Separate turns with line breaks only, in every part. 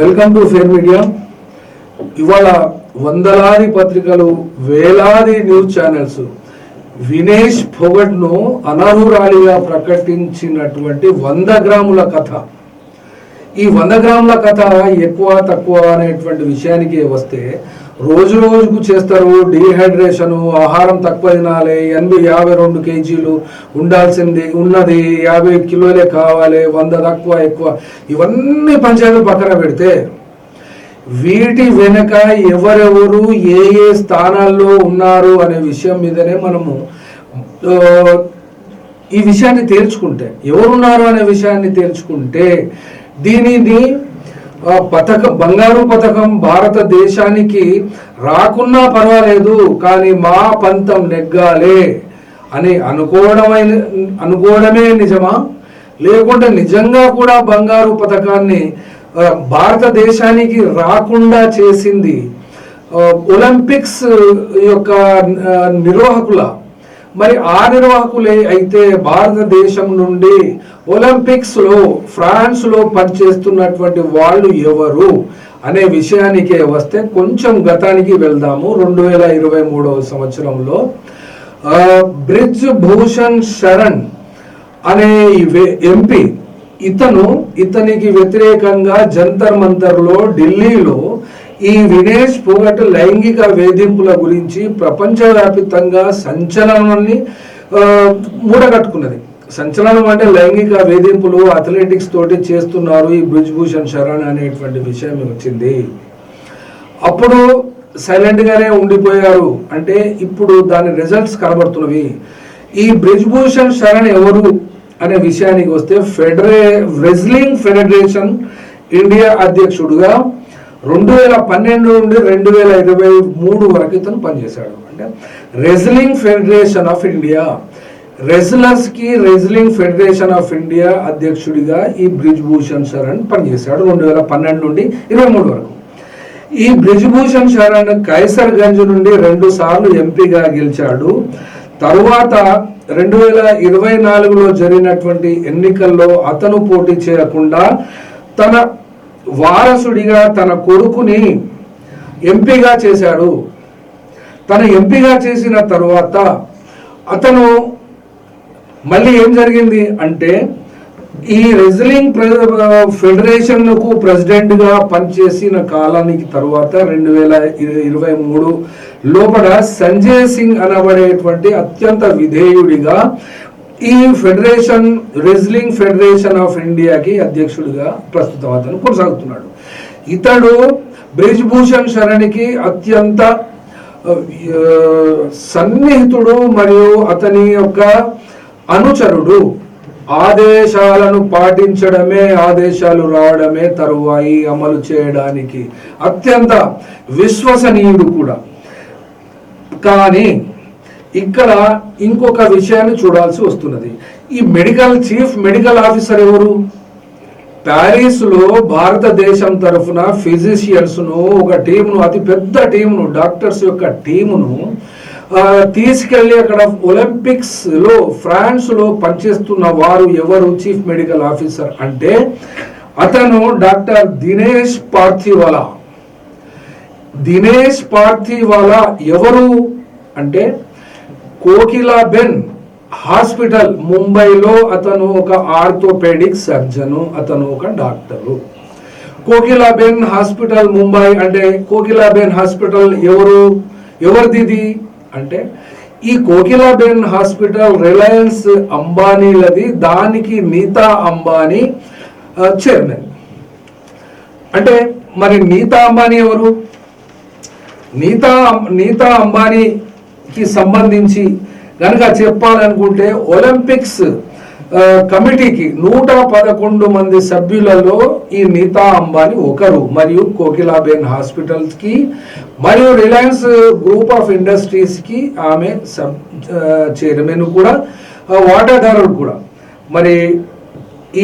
Welcome to fair media. ఇవాళ వందలాది పత్రికలు వేలాది న్యూస్ ఛానల్స్ వినేష్ ఫొగట్ను అనర్హురాలిగా ప్రకటించినటువంటి వంద గ్రాముల కథ. ఈ వంద గ్రాముల కథ ఎక్కువ తక్కువ అనేటువంటి విషయానికి వస్తే రోజు రోజుకు చేస్తారు డీహైడ్రేషన్ ఆహారం తక్కువ తినాలి ఎనభై యాభై రెండు కేజీలు ఉండాల్సింది ఉన్నది యాభై కిలోలే కావాలి వంద తక్కువ ఎక్కువ. ఇవన్నీ పంచాయతీ పక్కన పెడితే వీటి వెనుక ఎవరెవరు ఏ ఏ స్థానాల్లో ఉన్నారు అనే విషయం మీదనే మనము ఈ విషయాన్ని తేల్చుకుంటే ఎవరున్నారు అనే విషయాన్ని తేల్చుకుంటే దీనిని పథకం బంగారు పథకం భారతదేశానికి రాకున్నా పర్వాలేదు కానీ మా పంతం నెగ్గాలే అని అనుకోవడమైన అనుకోవడమే నిజమా? లేకుంటే నిజంగా కూడా బంగారు పథకాన్ని భారతదేశానికి రాకుండా చేసింది ఒలింపిక్స్ యొక్క నిర్వాహకుల మరి ఆ నిర్వాహకులే అయితే భారతదేశం నుండి ఒలింపిక్స్లో ఫ్రాన్స్లో పనిచేస్తున్నటువంటి వాళ్ళు ఎవరు అనే విషయానికే వస్తే కొంచెం గతానికి వెళ్దాము. రెండు వేల ఇరవై మూడవ సంవత్సరంలో బ్రిడ్జ్ బ్రిజ్ భూషణ్ శరణ్ అనే ఎంపీ ఇతను ఇతనికి వ్యతిరేకంగా జంతర్ మంతర్లో ఢిల్లీలో ఈ వినేష్ పొగట్ లైంగిక వేధింపుల గురించి ప్రపంచవ్యాప్తంగా సంచలనాన్ని మూడగట్టుకున్నది. సంచలనం అంటే లైంగిక వేధింపులు అథ్లెటిక్స్ తోటి చేస్తున్నారు ఈ బ్రిజ్భూషణ్ శరణ్ అనేటువంటి విషయం వచ్చింది. అప్పుడు సైలెంట్గానే ఉండిపోయారు. అంటే ఇప్పుడు దాని రిజల్ట్స్ కనబడుతున్నవి. ఈ బ్రిజ్భూషణ్ శరణ్ ఎవరు అనే విషయానికి వస్తే ఫెడరే రెజ్లింగ్ ఫెడరేషన్ ఇండియా అధ్యక్షుడుగా రెండు వేల పన్నెండు నుండి రెండు వేల ఇరవై మూడు వరకు ఇతను పనిచేశాడు. అంటే రెజ్లింగ్ ఫెడరేషన్ ఆఫ్ ఇండియా రెజ్లర్స్కి రెజ్లింగ్ ఫెడరేషన్ ఆఫ్ ఇండియా అధ్యక్షుడిగా ఈ బ్రిజ్భూషణ్ శరణ్ పనిచేశాడు రెండు వేల పన్నెండు నుండి ఇరవై మూడు వరకు. ఈ బ్రిజ్భూషణ్ శరణ్ కైసర్గంజ్ నుండి రెండు సార్లు ఎంపీగా గెలిచాడు. తరువాత రెండు వేల ఇరవై నాలుగులో జరిగినటువంటి ఎన్నికల్లో అతను పోటీ చేయకుండా తన వారసుడిగా తన కొడుకుని ఎంపీగా చేశాడు. తన ఎంపీగా చేసిన తరువాత అతను మళ్ళీ ఏం జరిగింది అంటే ఈ రెజ్లింగ్ ఫెడరేషన్కు ప్రెసిడెంట్గా పనిచేసిన కాలానికి తర్వాత రెండు వేల ఇరవై మూడు లోపల సంజయ్ సింగ్ అనబడేటువంటి అత్యంత విధేయుడిగా ఈ ఫెడరేషన్ రెజ్లింగ్ ఫెడరేషన్ ఆఫ్ ఇండియాకి అధ్యక్షుడిగా ప్రస్తుతం అతను కొనసాగుతున్నాడు. ఇతడు బ్రిజ్భూషణ్ శరణ్కి అత్యంత సన్నిహితుడు మరియు అతని యొక్క అనుచరుడు. ఆదేశాలను పాటించడమే ఆదేశాలు రావడమే తరువాయి అమలు చేయడానికి అత్యంత విశ్వసనీయుడు కూడా. కానీ ఇక్కడ ఇంకొక విషయాన్ని చూడాల్సి వస్తున్నది. ఈ మెడికల్ చీఫ్ మెడికల్ ఆఫీసర్ ఎవరు? ప్యారిస్లో భారతదేశం తరఫున ఫిజిషియన్స్ను ఒక టీమును అతి పెద్ద టీమును డాక్టర్స్ యొక్క టీమును తీసుకెళ్ళి అక్కడ ఒలింపిక్స్లో ఫ్రాన్స్లో పనిచేస్తున్న వారు ఎవరు చీఫ్ మెడికల్ ఆఫీసర్ అంటే అతను డాక్టర్ దినేష్ పార్థివాలా. దినేష్ పార్థివాలా ఎవరు? అంటే కోకిలాబెన్ హాస్పిటల్ ముంబైలో అతను ఒక ఆర్థోపెడిక్ సర్జను అతను ఒక డాక్టరు. కోకిలాబెన్ హాస్పిటల్ ముంబై అంటే కోకిలాబెన్ హాస్పిటల్ ఎవరు? ఎవరిది అంటే ఈ కోకిలాబెన్ హాస్పిటల్ రిలయన్స్ అంబానీలది దానికి నీతా అంబానీ చైర్మన్. అంటే మరి నీతా అంబానీ ఎవరు? నీతా నీతా అంబానీ కి సంబంధించి కనుక చెప్పాలనుకుంటే ఒలింపిక్స్ కమిటీకి నూట పదకొండు మంది సభ్యులలో ఈ నీతా అంబానీ ఒకరు మరియు కోకిలాబేన్ హాస్పిటల్స్కి మరియు రిలయన్స్ గ్రూప్ ఆఫ్ ఇండస్ట్రీస్కి ఆమె సబ్ చైర్మన్ కూడా వాటాదారుడు కూడా. మరి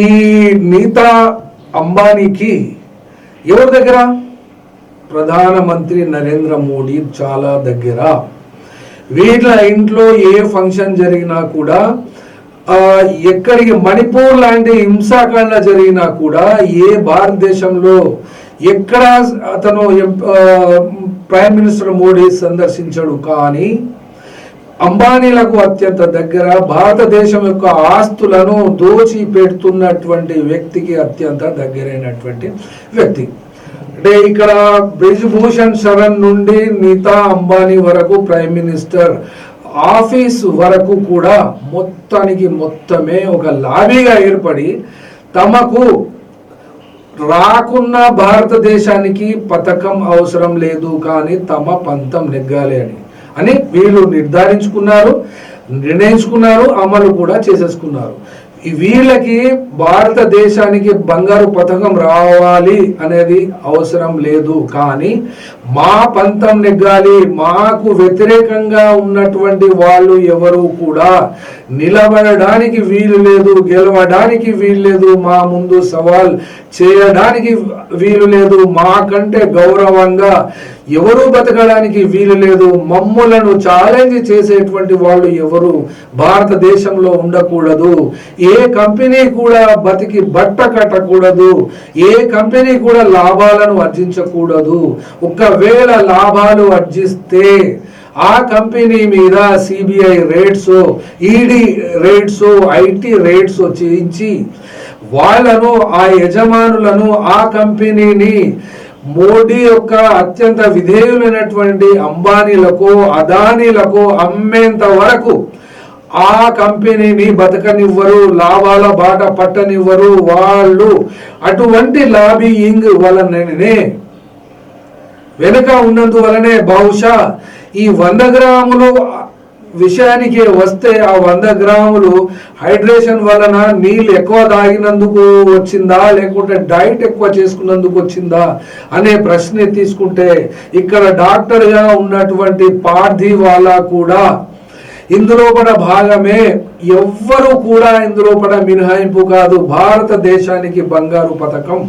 ఈ నీతా అంబానీకి ఎవరి దగ్గర? ప్రధానమంత్రి నరేంద్ర మోడీ చాలా దగ్గర. వీళ్ళ ఇంట్లో ఏ ఫంక్షన్ జరిగినా కూడా ఎక్కడికి మణిపూర్ లాంటి హింసాకాండ జరిగినా కూడా ఏ భారతదేశంలో ఎక్కడ అతను ప్రైమ్ మినిస్టర్ మోడీ సందర్శించాడు కానీ అంబానీలకు అత్యంత దగ్గర భారతదేశం యొక్క ఆస్తులను దోచి పెడుతున్నటువంటి వ్యక్తికి అత్యంత దగ్గరైనటువంటి వ్యక్తి. అంటే ఇక్కడ బ్రిజ్భూషణ్ శరణ్ నుండి నీతా అంబానీ వరకు ప్రైమ్ మినిస్టర్ ఆఫీస్ వరకు కూడా మొత్తానికి మొత్తమే ఒక లాబీగా ఏర్పడి తమకు రాకున్న భారతదేశానికి పథకం అవసరం లేదు కానీ తమ పంతం నెగ్గాలి అని. అని వీళ్ళు నిర్ధారించుకున్నారు నిర్ణయించుకున్నారు అమలు కూడా చేసేసుకున్నారు. వీళ్ళకి భారతదేశానికి బంగారు పథకం రావాలి అనేది అవసరం లేదు. కానీ మా పంతం నెగ్గాలి మాకు వ్యతిరేకంగా ఉన్నటువంటి వాళ్ళు ఎవరు కూడా నిలబడడానికి వీలు లేదు గెలవడానికి వీలు లేదు మా ముందు సవాల్ చేయడానికి వీలు లేదు మాకంటే గౌరవంగా ఎవరు బతకడానికి వీలు లేదు మమ్ములను ఛాలెంజ్ చేసేటువంటి వాళ్ళు ఎవరు భారతదేశంలో ఉండకూడదు ఏ కంపెనీ కూడా బతికి బట్ట కట్టకూడదు ఏ కంపెనీ కూడా లాభాలను ఆర్జించకూడదు ఒకవేళ లాభాలు ఆర్జిస్తే ఆ కంపెనీ మీద CBI raids ED raids IT raids చేయించి వాళ్ళను ఆ యజమానులను ఆ కంపెనీని మోడీ యొక్క అత్యంత విధేయులైనటువంటి అంబానీలకు అదానీలకు అమ్మేంత వరకు ఆ కంపెనీని బతకనివ్వరు లాభాల బాట పట్టనివ్వరు. వాళ్ళు అటువంటి లాబీయింగ్ వలననే వెనుక ఉన్నందువలనే బహుశా ఈ వంద గ్రాములు విషయానికి వస్తే ఆ వంద గ్రాములు హైడ్రేషన్ వలన నీళ్ళు ఎక్కువ తాగినందుకు వచ్చిందా లేకుంటే డైట్ ఎక్కువ చేసుకున్నందుకు వచ్చిందా అనే ప్రశ్న తీసుకుంటే ఇక్కడ డాక్టర్గా ఉన్నటువంటి పార్థి వాళ్ళ కూడా ఇందులో కూడా భాగమే. ఎవ్వరూ కూడా ఇందులో కూడా మినహాయింపు కాదు. భారతదేశానికి బంగారు పథకం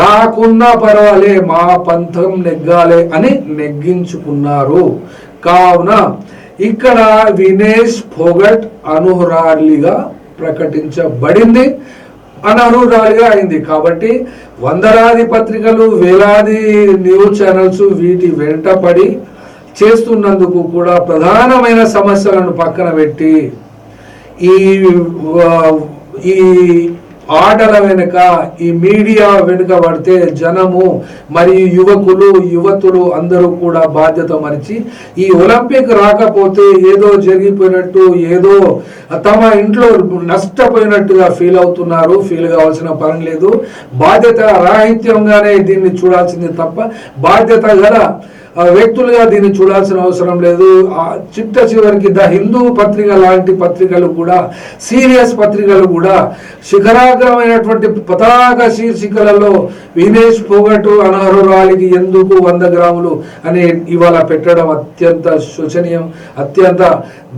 రాకుండా పర్వాలే మా పంథం నెగ్గాలే అని నెగ్గించుకున్నారు. కావున ఇక్కడ వినేష్ ఫోగట్ అనుహరాలిగా ప్రకటించబడింది. అనర్హురాలిగా అయింది. కాబట్టి వందలాది పత్రికలు వేలాది న్యూస్ ఛానల్స్ వీటి వెంటపడి చేస్తున్నందుకు కూడా ప్రధానమైన సమస్యలను పక్కన పెట్టి ఈ ఈ ఆటల వెనుక ఈ మీడియా వెనుక పడితే జనము మరియు యువకులు యువతులు అందరూ కూడా బాధ్యత మరిచి ఈ ఒలింపిక్ రాకపోతే ఏదో జరిగిపోయినట్టు ఏదో తమ ఇంట్లో నష్టపోయినట్టుగా ఫీల్ అవుతున్నారు ఫీల్ కావాల్సిన పని లేదు. బాధ్యత రాహిత్యంగానే దీన్ని చూడాల్సింది తప్ప బాధ్యత గల వ్యక్తులుగా దీన్ని చూడాల్సిన అవసరం లేదు. ఆ చిట్ట చివరికి ద హిందూ పత్రిక లాంటి పత్రికలు కూడా సీరియస్ పత్రికలు కూడా శిఖరాగ్రమైనటువంటి పతాక శీర్షికలలో వినేష్ పొగటు అనర్హురాలికి ఎందుకు వంద గ్రాములు అని ఇవాళ పెట్టడం అత్యంత శోచనీయం అత్యంత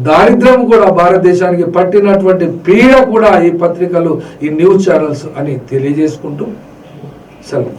దారిద్ర్యం కూడా భారతదేశానికి పట్టినటువంటి పీడ కూడా ఈ పత్రికలు ఈ న్యూస్ ఛానల్స్ అని తెలియజేసుకుంటూ సెలవు.